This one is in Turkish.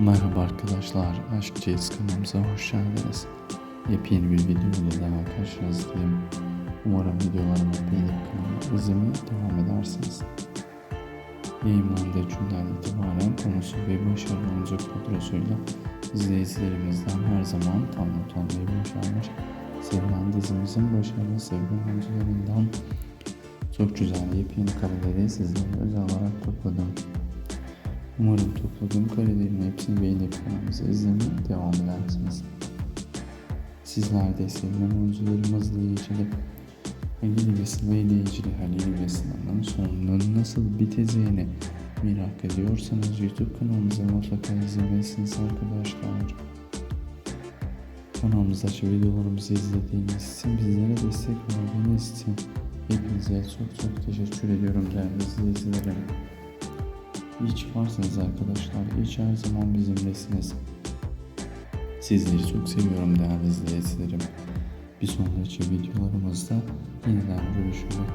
Merhaba arkadaşlar, Aşk Ceyiz kanalımıza hoş geldiniz. Yepyeni bir video ile daha karşınızdayım. Umarım videolarımı beğenip kanalıma izlemeye devam edersiniz. Yayınlandığı günden itibaren konusu ve başarılı oyuncu kadrosuyla izleyicilerimizden her zaman tam not almayı başarmış. Sevilen dizimizin başarılı sevgili oyuncularından çok güzel yepyeni kareleri sizlere özel olarak topladım. Umarım topladığım karelerin hepsini beğenip kanalımızı izlemeye devam edersiniz. Sizler de sevilen oyuncularımızla ilgili Halil ve ile ilgili Halil ve sonunun nasıl biteceğini merak ediyorsanız YouTube kanalımıza mutlaka izlemelisiniz arkadaşlar. Kanalımızdaki videolarımızı izlediğiniz için bizlere destek verdiğiniz için hepinize çok çok teşekkür ediyorum değerli izleyicilerim. İyi ki arkadaşlar. İyi her zaman bizimlesiniz. Sizleri çok seviyorum değerli izleyicilerim. Bir sonraki videolarımızda yeniden görüşmek.